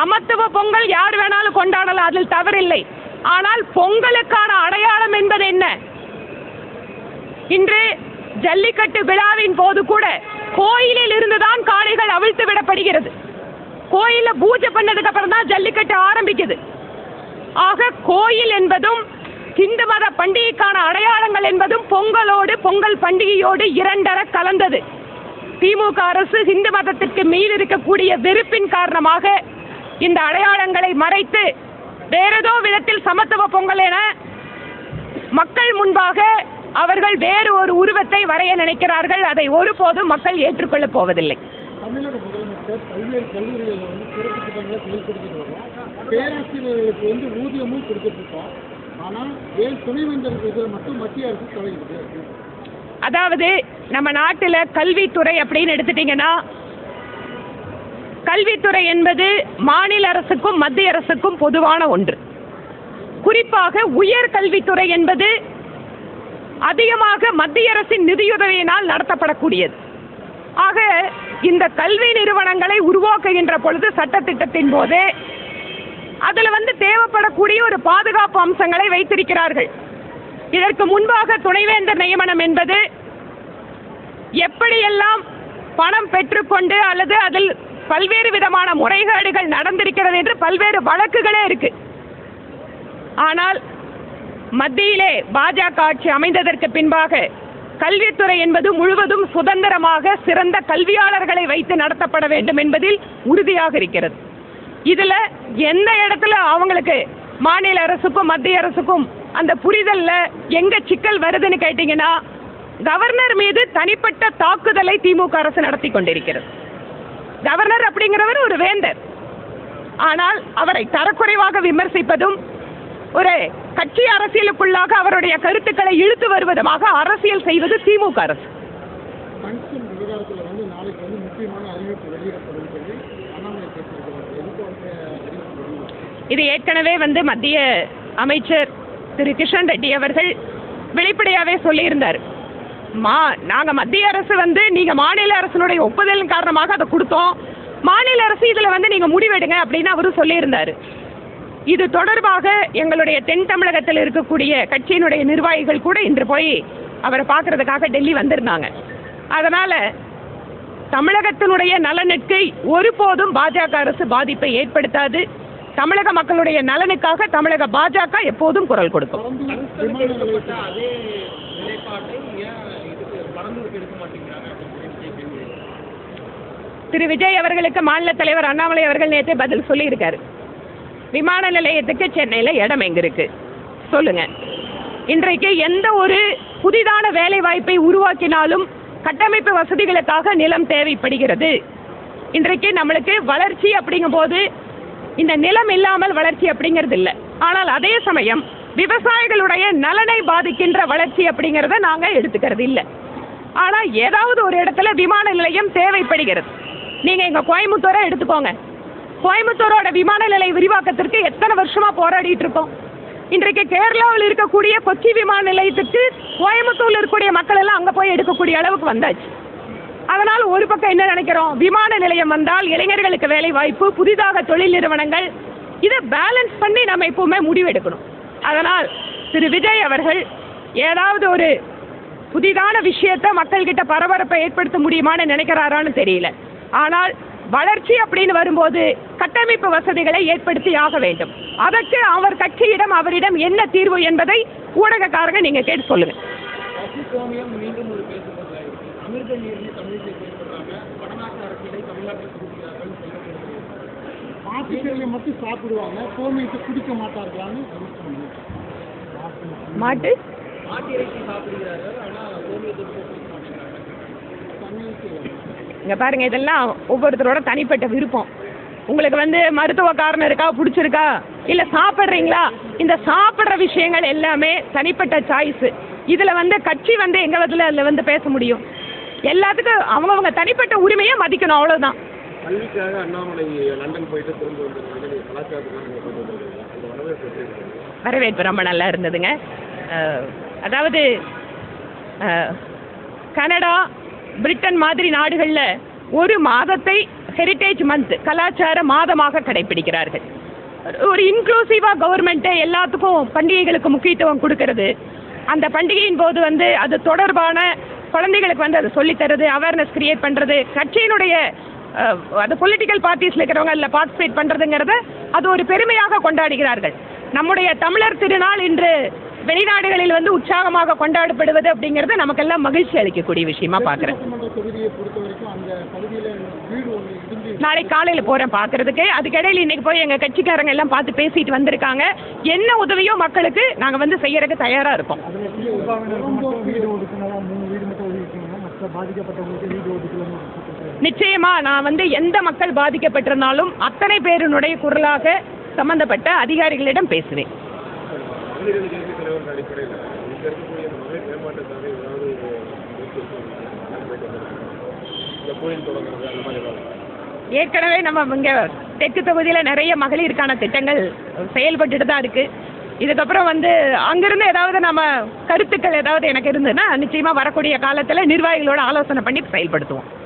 சமத்துவ பொங்கல் யார் வேணாலும் கொண்டாடலாம் அதில் தவறில்லை. ஆனால் பொங்கலுக்கான அடையாளம் என்பது என்ன? இன்று ஜல்லிக்கட்டு விழாவின் போது கூட கோயிலில் இருந்துதான் காளைகள் அவிழ்த்து விடப்படுகிறது. கோயில பூஜை பண்ணதுக்கு அப்புறம் தான் ஜல்லிக்கட்டு ஆரம்பிக்குது. ஆக கோயில் என்பதும் இந்து மத பண்டிகைக்கான அடையாளங்கள் என்பதும் பொங்கலோடு பொங்கல் பண்டிகையோடு இரண்டர கலந்தது. திமுக அரசு இந்து மதத்திற்கு மீது இருக்கக்கூடிய வெறுப்பின் காரணமாக இந்த அடையாளங்களை மறைத்து வேறேதோ விதத்தில் சமத்துவ பொங்கல் என மக்கள் முன்பாக அவர்கள் வேறு ஒரு உருவத்தை வரைய நினைக்கிறார்கள். அதை ஒருபோதும் மக்கள் ஏற்றுக்கொள்ளப் போவதில்லை. தமிழக முதலமைச்சர் பல்வேறு கல்லூரிகளில் வந்து சிறப்பு திட்டங்களை செயல்படுத்திட்டு வரோம் பேராசிரியர்களுக்கு வந்து ஊதியமும் கொடுத்துட்டு இருக்கோம் ஆனால் வேறு துணைவேந்தர் இதில் மட்டும் மத்திய அரசு தலையிடுது அதாவது நம்ம நாட்டில் கல்வித்துறை அப்படின்னு எடுத்துட்டீங்கன்னா கல்வித்துறை என்பது மாநில அரசுக்கும் மத்திய அரசுக்கும் பொதுவான ஒன்று. குறிப்பாக உயர் கல்வித்துறை என்பது அதிகமாக மத்திய அரசின் நிதியுதவியினால் நடத்தப்படக்கூடியது. ஆக இந்த கல்வி நிறுவனங்களை உருவாக்குகின்ற பொழுது சட்டத்திட்டத்தின் போது அதில் வந்து தேவைப்படக்கூடிய ஒரு பாதுகாப்பு அம்சங்களை வைத்திருக்கிறார்கள். இதற்கு முன்பாக துணைவேந்தர் நியமனம் என்பது எப்படியெல்லாம் பணம் பெற்றுக்கொண்டு அல்லது அதில் பல்வேறு விதமான முறைகேடுகள் நடந்திருக்கிறது என்று பல்வேறு வழக்குகளே இருக்கு. ஆனால் மத்தியிலே பாஜக ஆட்சி அமைந்ததற்கு பின்பாக கல்வித்துறை என்பது முழுவதும் சுதந்திரமாக சிறந்த கல்வியாளர்களை வைத்து நடத்தப்பட வேண்டும் என்பதில் உறுதியாக இருக்கிறது. இதுல எந்த இடத்துல அவங்களுக்கு மாநில அரசுக்கும் மத்திய அரசுக்கும் அந்த புரிதல்ல எங்க சிக்கல் வருதுன்னு கேட்டீங்கன்னா கவர்னர் மீது தனிப்பட்ட தாக்குதலை திமுக அரசு நடத்தி கொண்டிருக்கிறது. கவர்னர் அப்படிங்கிறவர் ஒரு வேந்தர். ஆனால் அவரை தரக்குறைவாக விமர்சிப்பதும் ஒரு கட்சி அரசியலுக்குள்ளாக அவருடைய கருத்துக்களை இழுத்து வருவதுமாக அரசியல் செய்வது திமுக அரசு. இது ஏற்கனவே வந்து மத்திய அமைச்சர் திரு கிஷன் ரெட்டி அவர்கள் வெளிப்படையாகவே சொல்லியிருந்தார். மா நாங்கள் மத்திய அரசு வந்து நீங்கள் மாநில அரசினுடைய ஒப்புதலின் காரணமாக அதை கொடுத்தோம். மாநில அரசு இதில் வந்து நீங்கள் முடிவெடுங்க அப்படின்னு அவரும் சொல்லியிருந்தார். இது தொடர்பாக எங்களுடைய தென் தமிழகத்தில் இருக்கக்கூடிய கட்சியினுடைய நிர்வாகிகள் கூட இன்று போய் அவரை பார்க்கறதுக்காக டெல்லி வந்திருந்தாங்க. அதனால் தமிழகத்தினுடைய நலனுக்கு ஒருபோதும் பாஜக அரசு பாதிப்பை ஏற்படுத்தாது. தமிழக மக்களுடைய நலனுக்காக தமிழக பாஜக எப்போதும் குரல் கொடுக்கும். திரு விஜய் அவர்களுக்கு மாநில தலைவர் அண்ணாமலை அவர்கள் நேற்றே பதில் சொல்லியிருக்காரு. விமான நிலையத்துக்கு சென்னையில் இடம் எங்க இருக்கு? சொல்லுங்க. இன்றைக்கு எந்த ஒரு புதிதான வேலை வாய்ப்பை உருவாக்கினாலும் கட்டமைப்பு வசதிகளுக்காக நிலம் தேவைப்படுகிறது. இன்றைக்கு நம்மளுக்கு வளர்ச்சி அப்படிங்கும்போது இந்த நிலம் இல்லாமல் வளர்ச்சி அப்படிங்கிறது இல்லை. ஆனால் அதே சமயம் விவசாயிகளுடைய நலனை பாதிக்கின்ற வளர்ச்சி அப்படிங்கிறத நாங்கள் எடுத்துக்கிறது இல்லை. ஆனால் ஏதாவது ஒரு இடத்துல விமான நிலையம் தேவைப்படுகிறது. நீங்கள் எங்கள் கோயம்புத்தூரை எடுத்துக்கோங்க. கோயம்புத்தூரோட விமான நிலைய விரிவாக்கத்திற்கு எத்தனை வருஷமாக போராடிட்டு இருக்கோம்? இன்றைக்கு கேரளாவில் இருக்கக்கூடிய கொச்சி விமான நிலையத்துக்கு கோயம்புத்தூர்ல இருக்கக்கூடிய மக்கள் எல்லாம் அங்கே போய் எடுக்கக்கூடிய அளவுக்கு வந்தாச்சு. அதனால் ஒரு பக்கம் என்ன நினைக்கிறோம்? விமான நிலையம் வந்தால் இளைஞர்களுக்கு வேலை வாய்ப்பு புதிதாக தொழில் நிறுவனங்கள் இதை பேலன்ஸ் பண்ணி நம்ம எப்பவுமே முடிவெடுக்கணும் அதனால் திரு விஜய் அவர்கள் ஏதாவது ஒரு புதிதான விஷயத்தை மக்கள்கிட்ட பரபரப்பை ஏற்படுத்த முடியுமான்னு நினைக்கிறாரான்னு தெரியல. ஆனால் வளர்ச்சி அப்படின்னு வரும்போது கட்டமைப்பு வசதிகளை ஏற்படுத்தி ஆக வேண்டும். அதற்கு அவர் கட்சியிடம் அவரிடம் என்ன தீர்வு என்பதை ஊடகக்காரங்க நீங்க கேட்டு சொல்லுங்க. மட்டும் சாப்பிடுவாங்க. மாட்டு? இங்க பாருங்க இதெல்லாம் ஒவ்வொருத்தரோட தனிப்பட்ட விருப்பம். உங்களுக்கு வந்து மருத்துவ காரணம் இருக்கா பிடிச்சிருக்கா இல்ல சாப்பிட்றீங்களா? இந்த சாப்பிட்ற விஷயங்கள் எல்லாமே தனிப்பட்ட சாய்ஸ் இதுல வந்து கட்சி வந்து எங்க விதத்துல அதுல வந்து பேச முடியும். எல்லாத்துக்கும் அவங்கவங்க தனிப்பட்ட உரிமையை மதிக்கணும் அவ்வளவுதான். கல்விக்காக அண்ணாமலை லண்டன் போயிட்டு திரும்ப அந்த வரவேற்பு ரொம்ப நல்லா இருந்ததுங்க. அதாவது கனடா பிரிட்டன் மாதிரி நாடுகளில் ஒரு மாதத்தை ஹெரிட்டேஜ் மந்த் கலாச்சார மாதமாக கடைபிடிக்கிறார்கள் ஒரு இன்க்ளூசிவாக கவர்மெண்ட்டை எல்லாத்துக்கும் பண்டிகைகளுக்கு முக்கியத்துவம் கொடுக்கறது. அந்த பண்டிகையின் போது வந்து அது தொடர்பான குழந்தைகளுக்கு வந்து அதை சொல்லித்தரது அவேர்னஸ் கிரியேட் பண்ணுறது கட்சியினுடைய அது பொலிட்டிக்கல் பார்ட்டிஸில் இருக்கிறவங்க அதில் பார்ட்டிசிபேட் பண்ணுறதுங்கிறத அது ஒரு பெருமையாக கொண்டாடுகிறார்கள். நம்முடைய தமிழர் திருநாள் இன்று வெளிநாடுகளில் வந்து உற்சாகமாக கொண்டாடப்படுவது அப்படிங்கிறது நமக்கெல்லாம் மகிழ்ச்சி அளிக்கக்கூடிய விஷயமா பார்க்குறேன். நாளைக்கு காலையில் போகிறேன் பார்க்கறதுக்கு. அதுக்கிடையில் இன்னைக்கு போய் எங்கள் கட்சிக்காரங்க எல்லாம் பார்த்து பேசிட்டு வந்திருக்காங்க. என்ன உதவியோ மக்களுக்கு நாங்கள் வந்து செய்யறதுக்கு தயாராக இருக்கோம் நிச்சயமா நான் வந்து எந்த மக்கள் பாதிக்கப்பட்டிருந்தாலும் அத்தனை பேரினுடைய குரலாக சம்பந்தப்பட்ட அதிகாரிகளிடம் பேசுவேன். மகளிர் தலைவர் அடிப்படையில் இருக்கக்கூடிய இந்த மகளிர் மேம்பாட்டுக்காக ஏதாவது இந்த கோயில் தொடங்குறது அந்த மாதிரி ஏதாவது ஏற்கனவே நம்ம இங்கே தெற்கு தொகுதியில் நிறைய மகளிருக்கான திட்டங்கள் செயல்பட்டுட்டு தான் இருக்கு. இதுக்கப்புறம் வந்து அங்கிருந்து ஏதாவது நம்ம கருத்துக்கள் ஏதாவது எனக்கு இருந்ததுன்னா நிச்சயமாக வரக்கூடிய காலத்தில் நிர்வாகிகளோட ஆலோசனை பண்ணி செயல்படுத்துவோம்.